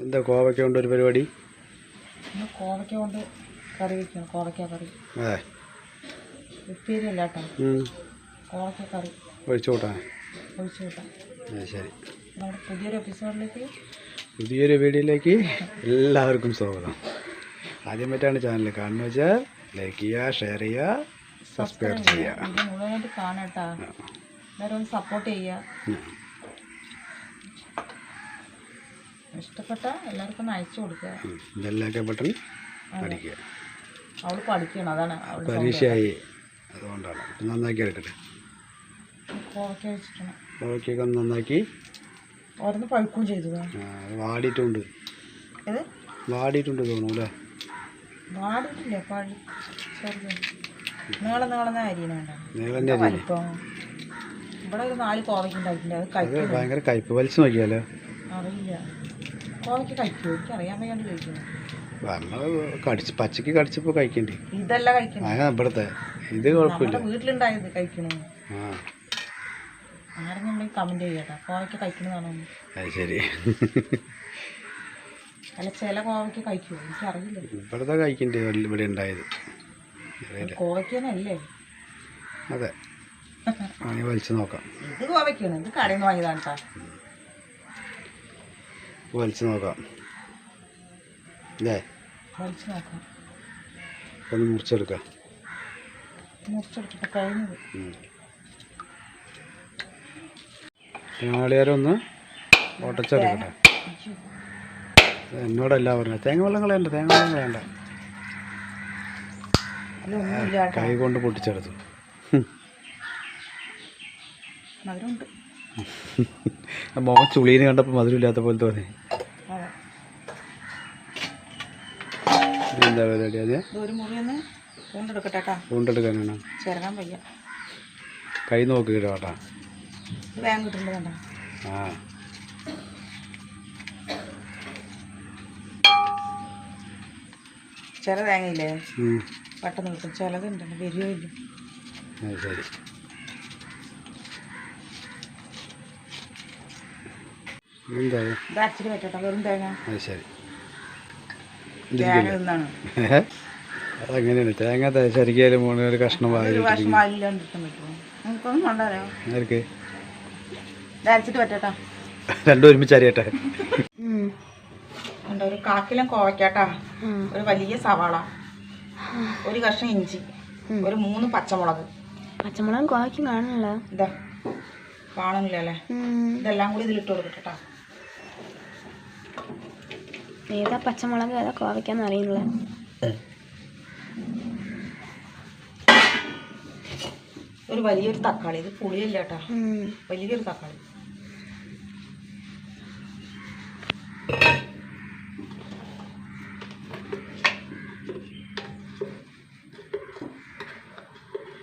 എന്താ കോവയ്ക്ക കൊണ്ട് ഒരു പരിപാടി? കോവയ്ക്ക കൊണ്ട് കറി വെക്കണം കോവയ്ക്ക കറി. അതെ. ഉപ്പേരി അല്ല കേട്ടോ. കോവയ്ക്ക കറി. ഒഴിച്ചു കൂട്ടാൻ ഒഴിച്ചു കൂട്ടാം ആ, ശരി. നമ്മുടെ പുതിയൊരു എപ്പിസോഡിലേക്ക്. പുതിയൊരു വീഡിയോയിലേക്ക് എല്ലാവർക്കും സ്വാഗതം. ആദ്യമായിട്ടാണ് ചാനൽ കാണുന്നത് വെച്ചാൽ ലൈക്ക് ചെയ്യുക ഷെയർ ചെയ്യുക സബ്സ്ക്രൈബ് ചെയ്യുക. മുഴുവനായിട്ട് കാണാം കേട്ടോ. എല്ലാവരും സപ്പോർട്ട് ചെയ്യുക. ഇഷ്ടപ്പെട്ട എല്ലാവർക്കും ഒന്ന് അയച്ചു കൊടുക്കുക. ബെല്ലൊക്കെ ബട്ടൺ അടിക്കുക അവൾ പഠിക്കണം അതാണ് പരീക്ഷയായി. അതുകൊണ്ടാണ്. നന്നാക്കി എടുക്കട്ടെ കോവയ്ക്ക വെച്ചിട്ടാണ് കോവയ്ക്കൊക്കെ നന്നാക്കി. ഓരോന്ന് പഴുക്കുകയും ചെയ്തു വാടിയിട്ടുണ്ട്. ഇത് വാടിയിട്ടുണ്ട് തോന്നുന്നു അല്ലേ? വാടിയിട്ടില്ല പഴു ചെറുത്. നീളം നീളം അരിയാണ് വേണ്ട വലിപ്പം? ഇവിടെ ഒരു നാല് കോവയ്ക്ക് ഉണ്ടാക്കിയിട്ടുണ്ട് അത് ഭയങ്കര കയ്പ് വലിച്ചു നോക്കിയാലോ? കോവയ്ക്ക് കഴിക്കുമോ എനിക്ക് അറിയാൻ വയ്യാണ്ട് കഴിക്കുന്നു നമ്മൾ കടിച്ച് പച്ചക്ക് കടിച്ചപ്പോൾ കഴിക്കണ്ടേ? ഇതല്ല കഴിക്കണം. ആ ഇവിടുത്തെ. ഇത് കുഴപ്പമില്ല. നമ്മുടെ വീട്ടിലുണ്ടായത് കഴിക്കണേ. ആ. ആരെങ്കിലും കമന്റ് കമന്റ് ചെയ്യട്ടെ കോവയ്ക്ക് കഴിക്കണതാണോ അത് ശരി. അല്ല ചില കോവയ്ക്ക് കഴിക്കുമോ എനിക്കറിയില്ല. ഇവിടുത്തെ കഴിക്കണ്ടേ? ഇവിടെ ഉണ്ടായത്. അറിയില്ല. അതെ. അങ്ങനെ വലിച്ചു നോക്കാം. ഇത് കോവയ്ക്കാണ് ഇത് കടയിൽ നിന്ന് വാങ്ങിയതാണ് കേട്ടോ വലിച്ചു നോക്കാം. അല്ലേ വലിച്ചു നോക്കാം ഒന്ന് മുറിച്ചെടുക്കാം. മുറിച്ചെടുത്തിട്ട് കഴിഞ്ഞത്. ഒന്ന് ഓട്ടച്ചെടുക്കട്ടെ. എന്നോടല്ല പറഞ്ഞത് തേങ്ങ വെള്ളം കളയണ്ട തേങ്ങ വെള്ളം കളയണ്ട. കൈ കൊണ്ട് പൊട്ടിച്ചെടുത്തു. മധുരമുണ്ട് മുഖം ചുളീനെ കണ്ടപ്പോൾ മധുരമില്ലാത്ത പോലെ തോന്നി. എന്താ പരിപാടി അത് കൊണ്ടെടുക്കാനാണ് കൈ നോക്കി കേട്ടോ ആ. ചില തേങ്ങയില്ലേ. പെട്ടെന്ന് കിട്ടും. ചിലതുണ്ടല്ലോ വരുമോ ഇല്ല. ശരി എന്താ ഇത്? ഇത് അരച്ചിട്ട് പറ്റട്ടെ വെറും തേങ്ങ. ശരി? അതങ്ങനെയാണ് തേങ്ങ ശരിക്കും പോണ ഒരു കഷ്ണം ആർക്ക്? രണ്ടും ഒരുമിച്ച് അറിയട്ടെ ഒരു കാക്കിലം കോവയ്ക്കാട്ടാ. ഒരു വലിയ സവാള. ഒരു കഷ്ണം ഇഞ്ചി. ഒരു മൂന്ന് പച്ചമുളക്. പച്ചമുളകും കോവയ്ക്കും കാണുന്നില്ല. ഇതാ. കാണുന്നില്ല അല്ലേ? ഇതെല്ലാം കൂടി ഇതിലിട്ട് കൊടുക്കട്ടാ ഏതാ പച്ചമുളക് ഏതാ കോവയ്ക്കാന്ന് അറിയുന്നില്ല. ഒരു വലിയൊരു തക്കാളി. ഇത് പുളിയില്ല കേട്ടാ. വലിയൊരു തക്കാളി.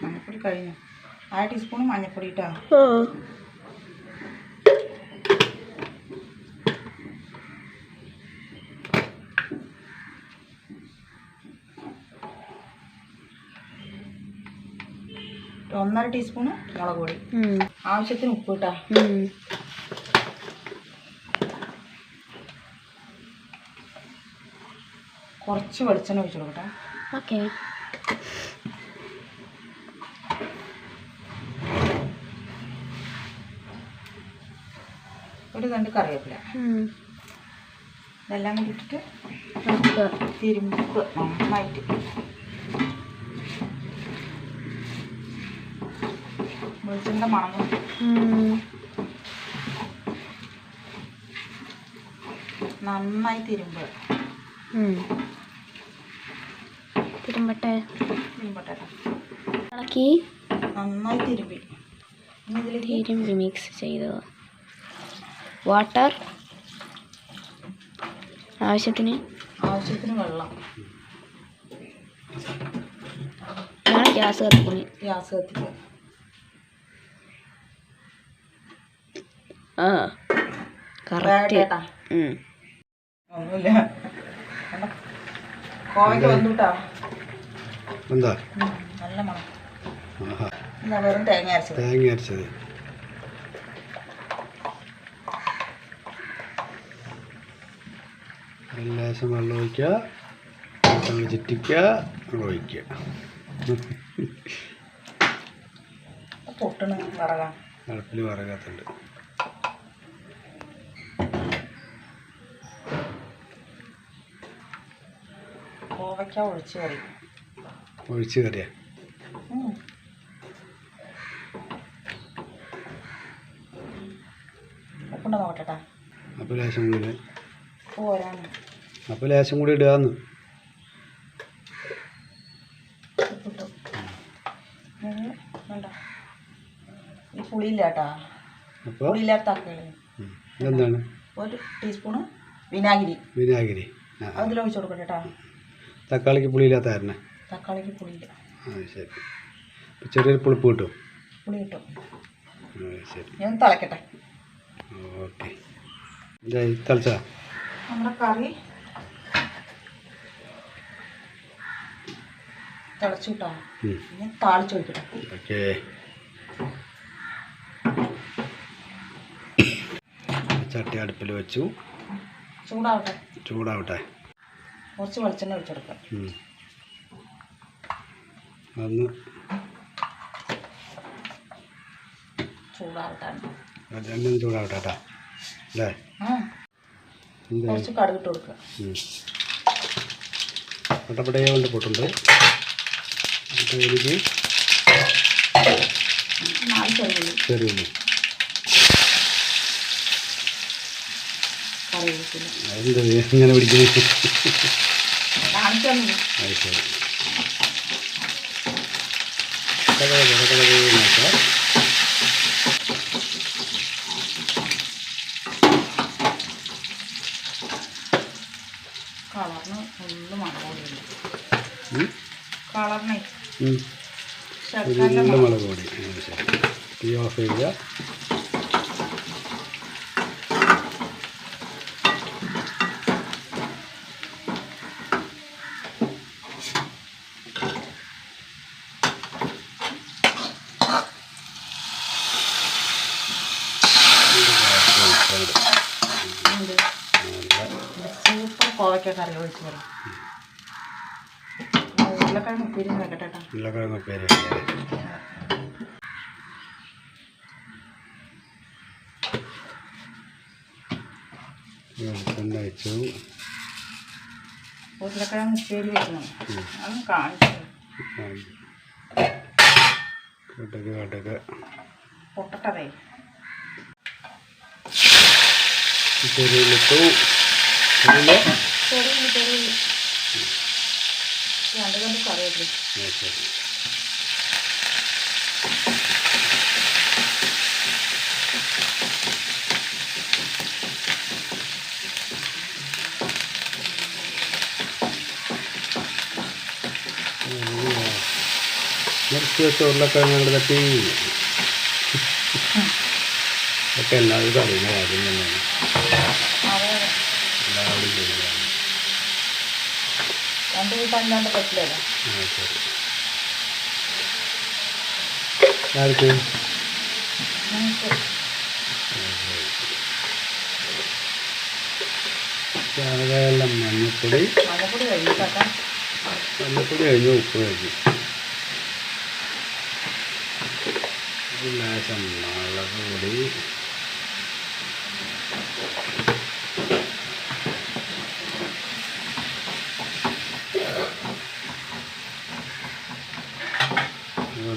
മഞ്ഞപ്പൊടി കഴിഞ്ഞു. അര ടീസ്പൂൺ മഞ്ഞപ്പൊടി ഇട്ടാ. ഒന്നര ടീസ്പൂണ് മുളക് പൊടി. ആവശ്യത്തിന് ഉപ്പ് ഇട്ടാ കുറച്ച് വെളിച്ചെണ്ണ ഒഴിച്ചു കൊടുക്കട്ടെ. ഓക്കെ. ഒരു രണ്ട് കറിവേപ്പില. ഇതെല്ലാം കൂടി ഇട്ടിട്ട് തിരുമ്പ് നന്നായിട്ട് വെളിച്ചെണ്ണ മണം നന്നായി തിരുമ്പ്. തിരുമ്പട്ടെ. തിരുമ്പട്ടെ ഇളക്കി. നന്നായി തിരുമ്പി. തിരുമ്പി മിക്സ് ചെയ്തു. വാട്ടർ ആവശ്യത്തിന്. ആവശ്യത്തിന് വെള്ളം. ഗ്യാസ് കത്തിക്കുന്നു ഗ്യാസ് കത്തിക്കുക ആ. കറക്റ്റ് എന്താ? തേങ്ങ അരച്ചത്. ലേശം വെള്ളം ഒഴിക്കുക ചുറ്റിക്കുക അങ്ങോട്ട് ഒഴിക്കുക പൊട്ടണ് വറകാം അടുപ്പിൽ വറകാത്തുണ്ട്. കോവയ്ക്ക ഒഴിച്ച് കറി. ഒഴിച്ച് കറിയാ. ഉപ്പുണ്ടോ അപ്പോൾ ലേശം കൂടി ഇടാന്ന് പോരാണ് അപ്പോൾ ലേശം കൂടി ഈ പുളിയില്ല കേട്ടാ പുളിയില്ലാത്ത. ഒരു ടീസ്പൂണ് വിനാഗിരി. വിനാഗിരി. അതിലൊഴിച്ചു കൊടുക്കട്ടെ കേട്ടാ തക്കാളിക്ക് പുളിയില്ലാത്ത കാരണം? തക്കാളിക്ക് പുളിയില്ല. ആ ശരി. അപ്പോൾ ചെറിയൊരു പുളിപ്പ് കിട്ടും പുളി കിട്ടും. ശരി. ഞാൻ തിളക്കട്ടെ. ഓക്കെ. തളിച്ചാ നമ്മുടെ കറി തിളച്ചു കിട്ടാം. ഞാൻ താളിച്ചു വയ്ക്കട്ടെ ഓക്കെ. ചട്ടി അടുപ്പിൽ വെച്ചു. ചൂടാവട്ടെ. ചൂടാവട്ടെ. കുറച്ച് വെളിച്ചെണ്ണ ഒഴിച്ചെടുക്കാം ചൂടാവട്ടെ. അല്ലേ? കുറച്ച് കടുക് ഇട്ട് കൊടുക്കുക. പട്ടപ്പടയെ കൊണ്ട് പൊട്ടുണ്ട്. അപ്പോൾ എനിക്ക് നാല് ചെറുള്ളി ചെറിയുള്ളൂ. കറി ഒഴിക്കില്ല അതെന്താ? ഇങ്ങനെ പിടിക്കുന്നത് കാണിച്ചു തന്നു കളറിന് മണമുണ്ട് ഉം. കളറിനെ ശർക്കര മുളക് പൊടി തീ ഓഫ് ചെയ്യുക ഉണ്ട് സൂപ്പർ കോവയ്ക്ക കറി ഒഴിച്ചു തരാം. ഉരുളക്കിഴങ്ങ് ഉപ്പേരി വെക്കട്ടെ കേട്ടോ. ഉരുളക്കിഴങ്ങ് ഉപ്പേരി വെളിച്ചെണ്ണ വെച്ചു ഉരുളക്കിഴങ്ങ് ഉപ്പേരി വെക്കണം. അത് കാണിച്ചു കടുക് കടുക്. പൊട്ടട്ടതേ. ചെറിയിലിട്ടു ചെറിയിൽ ചെറിയ ചെറിയ രണ്ട് കണ്ട് കറി വെക്കും ആ, ശരി നിർത്തി വെച്ച ഉരുളക്കിഴങ്ങ് തട്ടി ഒക്കെ എല്ലാവരും അറിയുന്ന കാര്യം തന്നെയാണ് എല്ലാവരും ചെയ്യുന്നതാണ് രണ്ട് വീട്ടല്ലാണ്ട് പറ്റില്ലല്ലോ. ആർക്ക്? ശകലം മഞ്ഞപ്പൊടി. മഞ്ഞപ്പൊടി കഴിഞ്ഞിട്ടൊക്കെ മഞ്ഞപ്പൊടി കഴിഞ്ഞു ഉപ്പ് കഴിഞ്ഞു. ലേശം മുളക് പൊടി.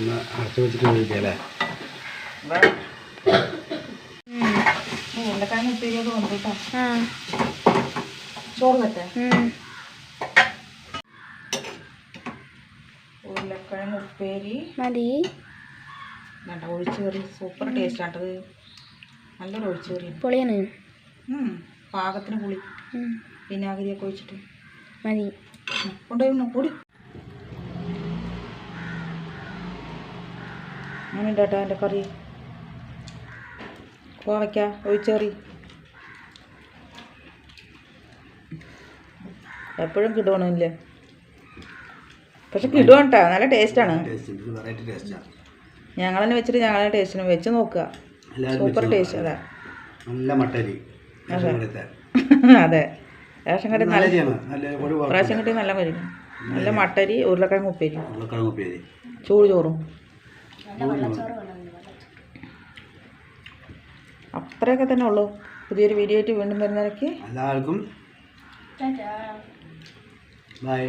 ഒന്ന് അടച്ചു വെച്ചിട്ട് കഴിക്കാം അല്ലേ വേണം ഉരുളക്കിഴങ്ങ് ഉപ്പേരി. മതി. വേണ്ട ഒഴിച്ചുകറി സൂപ്പർ ടേസ്റ്റ് ആട്ടത് നല്ലൊരു ഒഴിച്ചുകറി പുളിയാണ്. പാകത്തിന് പുളി. വിനാഗിരിയൊക്കെ ഒഴിച്ചിട്ട്. മതി. കൊണ്ടുപോയി കൂടി. അങ്ങനെ കേട്ടോ എന്റെ കറി. കോവയ്ക്ക ഒഴിച്ചേറി. എപ്പോഴും കിടുവണില്ലേ? പക്ഷെ കിടുവാണ് കേട്ടോ നല്ല ടേസ്റ്റാണ്. ഞങ്ങൾ തന്നെ വെച്ചിട്ട് ഞങ്ങളെ ടേസ്റ്റിന് വെച്ച് നോക്കുക. സൂപ്പർ ടേസ്റ്റ് അതെ. നല്ല മട്ടരി അതെ. റേഷൻ കടി നല്ല റേഷൻ കടി നല്ല മരുന്ന് നല്ല മട്ടരി ഉരുളക്കിഴങ്ങ് ഉപ്പേരി. ഉരുളക്കിഴങ്ങ് ഉപ്പേരി. ചൂട് ചോറും അത്രയൊക്കെ തന്നെ ഉള്ളൂ. പുതിയൊരു വീഡിയോ ആയിട്ട് വീണ്ടും വരുന്നവരൊക്കെ. എല്ലാവർക്കും ബൈ